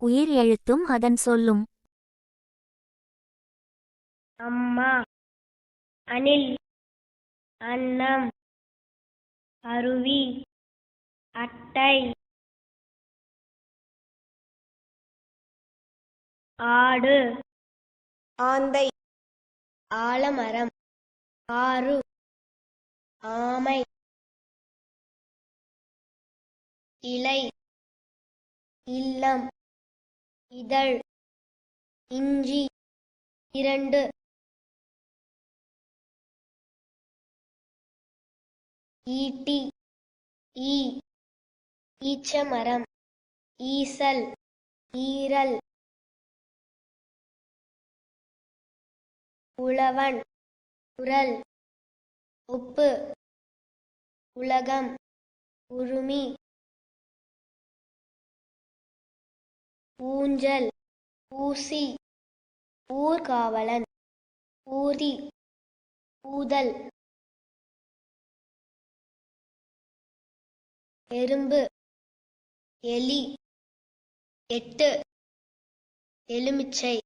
உயிர் எழுத்தும் அதன் சொல்லும். அம்மா அணில் அன்னம் அருவி அட்டை ஆடு ஆந்தை ஆலமரம் ஆறு ஆமை இலை இல்லம் இதழ். இஞ்சி. இரண்டு. ஈட்டி. ஈ. ஈச்சமரம். ஈசல். ஈரல். உழவன். குரல் உப்பு. உலகம். உருமி. ஊஞ்சல் ஊசி ஊர்காவலன் ஊதி ஊதல் எறும்பு எலி எட்டு எலுமிச்சை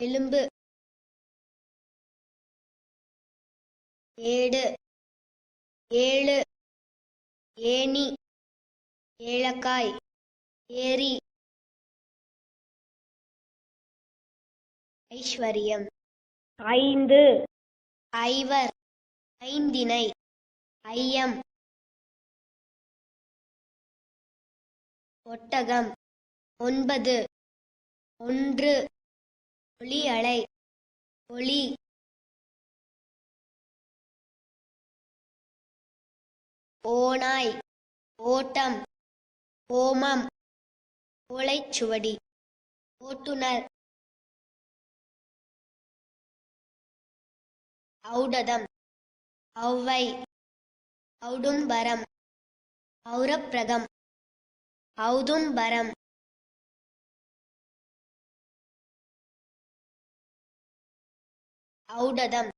எலும்பு ஏடு ஏழு ஏணி ஏலக்காய் ஏரி ஐஸ்வர்யம். ஐந்து. ஐவர். ஐந்தினை. ஐயம். ஒட்டகம். ஒன்பது. ஒன்று. ஒளி அலை. ஒளி. ஓநாய். ஓட்டம். ஓமம். ஓலைச்சுவடி. ஓட்டுநர். ஔடதம் ஔவை ஔடும்பரம் ஔரப்பிரகம் ஔதும்பரம். ஔடதம்